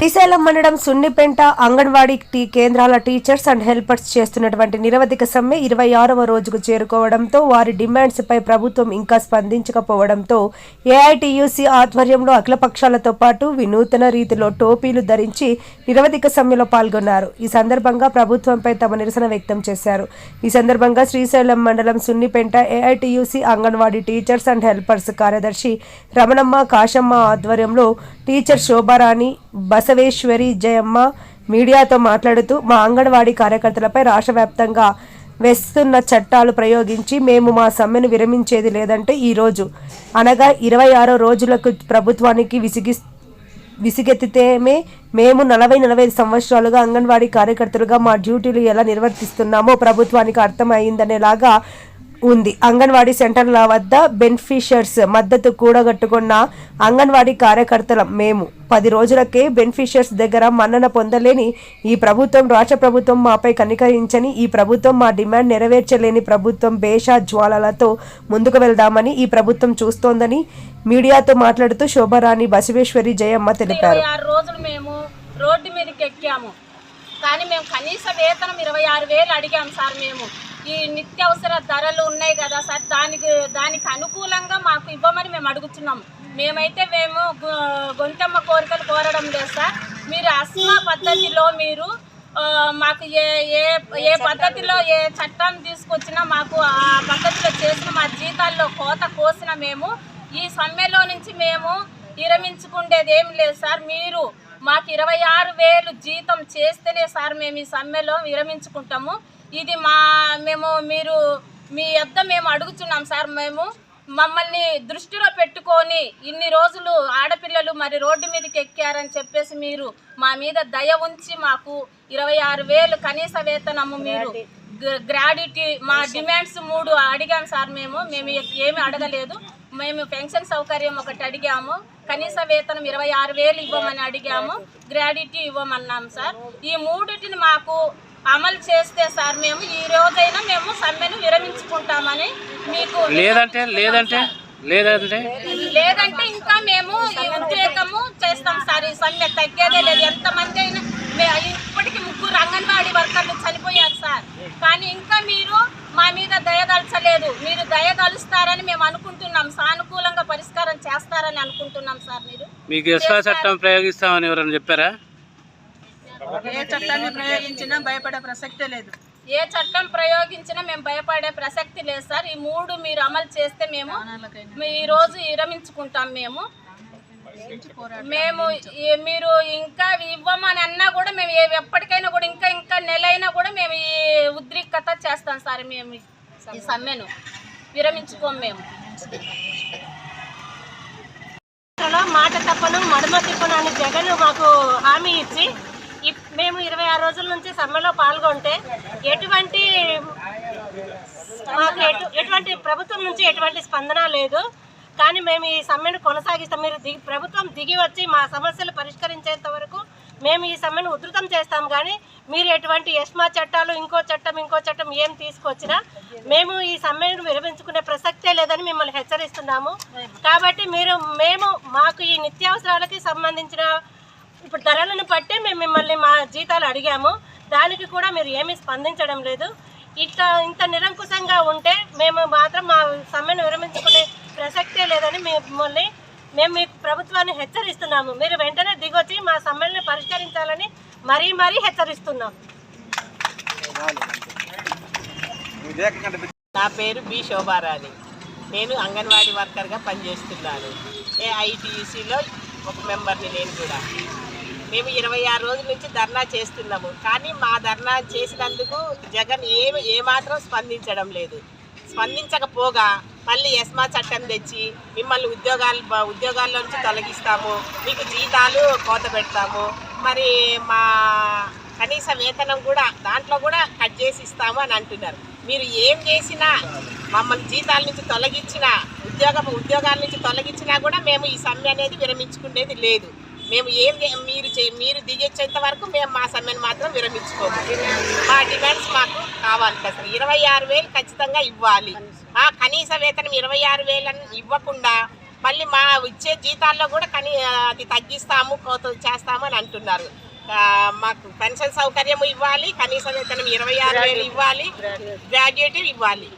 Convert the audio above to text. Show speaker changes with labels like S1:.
S1: శ్రీశైలం మండలం సున్నిపెంట అంగన్వాడీ టీ కేంద్రాల టీచర్స్ అండ్ హెల్పర్స్ చేస్తున్నటువంటి నిరవధిక సమ్మె ఇరవై ఆరవ రోజుకు చేరుకోవడంతో వారి డిమాండ్స్ పై ప్రభుత్వం ఇంకా స్పందించకపోవడంతో ఏఐటియుసి ఆధ్వర్యంలో అఖిలపక్షాలతో పాటు వినూతన రీతిలో టోపీలు ధరించి నిరవధిక సమ్మెలో పాల్గొన్నారు. ఈ సందర్భంగా ప్రభుత్వంపై తమ నిరసన వ్యక్తం చేశారు. ఈ సందర్భంగా శ్రీశైలం మండలం Sunnipenta AITUC anganwadi teachers and helpers కార్యదర్శి రమణమ్మ కాశమ్మ ఆధ్వర్యంలో టీచర్ శోభారాణి బసవేశ్వరి జయమ్మ మీడియాతో మాట్లాడుతూ మా అంగన్వాడీ కార్యకర్తలపై రాష్ట్ర వ్యాప్తంగా వేస్తున్న చట్టాలు ప్రయోగించి మేము మా సమ్మెను విరమించేది లేదంటే ఈ రోజు. అనగా ఇరవై ఆరో రోజులకు ప్రభుత్వానికి విసిగి విసిగెత్తితేమే మేము నలభై నలభై ఐదు సంవత్సరాలుగా అంగన్వాడీ కార్యకర్తలుగా మా డ్యూటీలు ఎలా నిర్వర్తిస్తున్నామో ప్రభుత్వానికి అర్థమైందనేలాగా ఉంది. అంగన్వాడీ సెంటర్ల వద్ద బెనిఫిషర్స్ మద్దతు కూడగట్టుకున్న అంగన్వాడీ కార్యకర్తలం మేము. పది రోజులకే బెనిఫిషర్స్ దగ్గర మన్నన పొందలేని ఈ ప్రభుత్వం రాష్ట్ర ప్రభుత్వం మాపై కనికరించని ఈ ప్రభుత్వం మా డిమాండ్ నెరవేర్చలేని ప్రభుత్వం బేషా జ్వాలలతో ముందుకు వెళ్దామని ఈ ప్రభుత్వం చూస్తోందని మీడియాతో మాట్లాడుతూ శోభారాణి బసవేశ్వరి జయమ్మ తెలిపారు.
S2: రోజులు మేము రోడ్డు మీదకి ఎక్కాము. కానీ మేము కనీస వేతనం ఇరవై ఆరు వేలు అడిగాం సార్ మేము. ఈ నిత్యావసర ధరలు ఉన్నాయి కదా సార్ దానికి దానికి అనుకూలంగా మాకు ఇవ్వమని మేము అడుగుతున్నాం. మేమైతే మేము గొంతమ్మ కోరికలు కోరడం లేదు సార్. మీరు అస్మా పద్ధతిలో మీరు మాకు ఏ ఏ ఏ పద్ధతిలో ఏ చట్టం తీసుకొచ్చినా మాకు ఆ పద్ధతిలో చేసిన మా జీతాల్లో కోత కోసిన మేము ఈ సమ్మెలో నుంచి మేము విరమించుకుండేది ఏం లేదు సార్. మీరు మాకు ఇరవై ఆరు వేలు జీతం చేస్తేనే సార్ మేము ఈ సమ్మెలో విరమించుకుంటాము. ఇది మా మేము మీరు మీ యొద్ద మేము అడుగుతున్నాం సార్. మేము మమ్మల్ని దృష్టిలో పెట్టుకొని ఇన్ని రోజులు ఆడపిల్లలు మరి రోడ్డు మీదకి ఎక్కారని చెప్పేసి మీరు మా మీద దయ ఉంచి మాకు ఇరవై ఆరు వేలు కనీస వేతనము మీరు గ్ర- గ్రాడ్యుటీ మా డిమాండ్స్ మూడు అడిగాం సార్ మేము. మేము ఏమి అడగలేదు. మేము పెన్షన్ సౌకర్యం ఒకటి అడిగాము. కనీస వేతనం ఇరవై ఆరు వేలు ఇవ్వమని అడిగాము. గ్రాడ్యుటీ ఇవ్వమన్నాం సార్. ఈ మూడిటిని మాకు అమలు చేస్తే సార్ మేము ఈ రోజైనా మేము సమ్మెను విరమించుకుంటామని మీకు
S3: లేదంటే లేదంటే లేదంటే?
S2: లేదంటే ఇంకా మేము ఈ ఉద్రేకము చేస్తాం సార్. ఈ సమ్మె తగ్గేదే లేదు. ఎంతమంది అయినా ఇప్పటికి ముగ్గురు అంగన్వాడీ వర్కర్లు చనిపోయారు సార్. కానీ ఇంకా మీరు మా మీద దయదలచలేదు మీరు దయదలుస్తారని మేము అనుకుంటున్నాం. సానుకూలంగా పరిష్కారం చేస్తారని అనుకుంటున్నాం సార్ మీరు.
S3: మీకు ఎస్వా చట్టం ప్రయోగిస్తామని ఎవరైనా చెప్పారా?
S4: ఏ చట్టాన్ని ప్రయోగించినా భయపడే ప్రసక్తే లేదు.
S2: ఏ చట్టం ప్రయోగించినా మేము భయపడే ప్రసక్తి లేదు సార్. ఈ మూడు మీరు అమలు చేస్తే మేము ఈ రోజు విరమించుకుంటాం మేము. మేము మీరు ఇంకా ఇవ్వమని అన్నా కూడా మేము ఎప్పటికైనా కూడా నెల అయినా కూడా మేము ఈ ఉద్రిక్తత చేస్తాం సార్ మేము ఈ సమ్మెను. విరమించుకోం మేము.
S5: మాట తప్పను మడమ తిప్పను అని జగన్ మాకు హామీ ఇచ్చి ఇప్- మేము ఇరవై ఆరు రోజుల నుంచి సమ్మెలో పాల్గొంటే ఎటువంటి మాకు ఎటు ఎటువంటి ప్రభుత్వం నుంచి ఎటువంటి స్పందన లేదు. కానీ మేము ఈ సమ్మెను కొనసాగిస్తాం. మీరు దిగి ప్రభుత్వం దిగి వచ్చి మా సమస్యలు పరిష్కరించేంత వరకు మేము ఈ సమ్మెను ఉధృతం చేస్తాం కానీ మీరు ఎటువంటి ఎస్మా చట్టాలు ఇంకో చట్టం ఇంకో చట్టం ఏం తీసుకొచ్చినా మేము ఈ సమ్మెను విరమించుకునే ప్రసక్తే లేదని మిమ్మల్ని హెచ్చరిస్తున్నాము. కాబట్టి మీరు మేము మాకు ఈ నిత్యావసరాలకి సంబంధించిన ఇప్పుడు ధరలను బట్టి మేము మిమ్మల్ని మా జీతాలు అడిగాము. దానికి కూడా మీరు ఏమీ స్పందించడం లేదు. ఇట్లా ఇంత నిరంకుశంగా ఉంటే మేము మాత్రం మా సమ్మెను విరమించుకునే ప్రసక్తే లేదని మిమ్మల్ని మేము మీ ప్రభుత్వాన్ని హెచ్చరిస్తున్నాము. మీరు వెంటనే దిగొచ్చి మా సమ్మెల్ని పరిష్కరించాలని మరీ మరీ హెచ్చరిస్తున్నాం.
S4: నా పేరు బి శోభారాణి. నేను అంగన్వాడీ వర్కర్గా పనిచేస్తున్నాను. ఏఐటీసీలో ఒక మెంబర్ని నేను కూడా. మేము ఇరవై ఆరు రోజుల నుంచి ధర్నా చేస్తున్నాము. కానీ మా ధర్నా చేసినందుకు జగన్ ఏ ఏమాత్రం స్పందించడం లేదు. స్పందించకపోగా మళ్ళీ ఎస్మా చట్టం తెచ్చి మిమ్మల్ని ఉద్యోగాలు ఉద్యోగాల్లో నుంచి తొలగిస్తాము. మీకు జీతాలు కోత పెడతాము. మరి మా కనీస వేతనం కూడా దాంట్లో కూడా కట్ చేసి ఇస్తాము అని అంటున్నారు. మీరు ఏం చేసినా మమ్మల్ని జీతాల నుంచి తొలగించినా ఉద్యోగ ఉద్యోగాల నుంచి తొలగించినా కూడా మేము ఈ సమ్మె అనేది విరమించుకునేది లేదు. మేము ఏం మీరు చే- మీరు దిగొచ్చేంత వరకు మేము మా సమ్మెను మాత్రం విరమించుకోము. మా డిమాండ్స్ మాకు కావాలి అసలు ఇరవై ఆరు వేలు ఖచ్చితంగా ఇవ్వాలి. ఆ కనీస వేతనం ఇరవై ఆరు వేలను ఇవ్వకుండా మళ్ళీ మా ఇచ్చే జీతాల్లో కూడా కనీ అది తగ్గిస్తాము కోత చేస్తాము అని అంటున్నారు. మాకు పెన్షన్ సౌకర్యం ఇవ్వాలి కనీస వేతనం ఇరవై ఆరు వేలు ఇవ్వాలి గ్రాడ్యుయేట్ ఇవ్వాలి.